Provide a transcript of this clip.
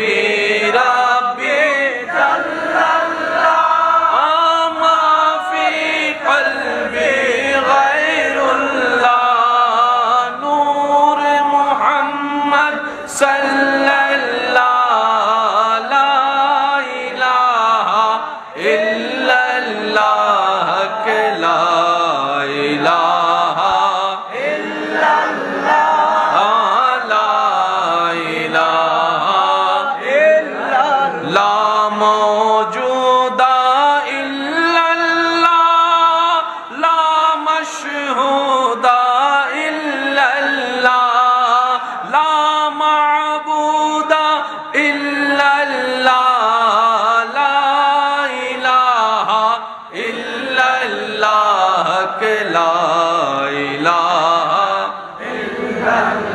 be موجودا إلا الله لا مشهودا إلا الله لا معبودا إلا الله لا إله إلا الله لا إله إلا الله.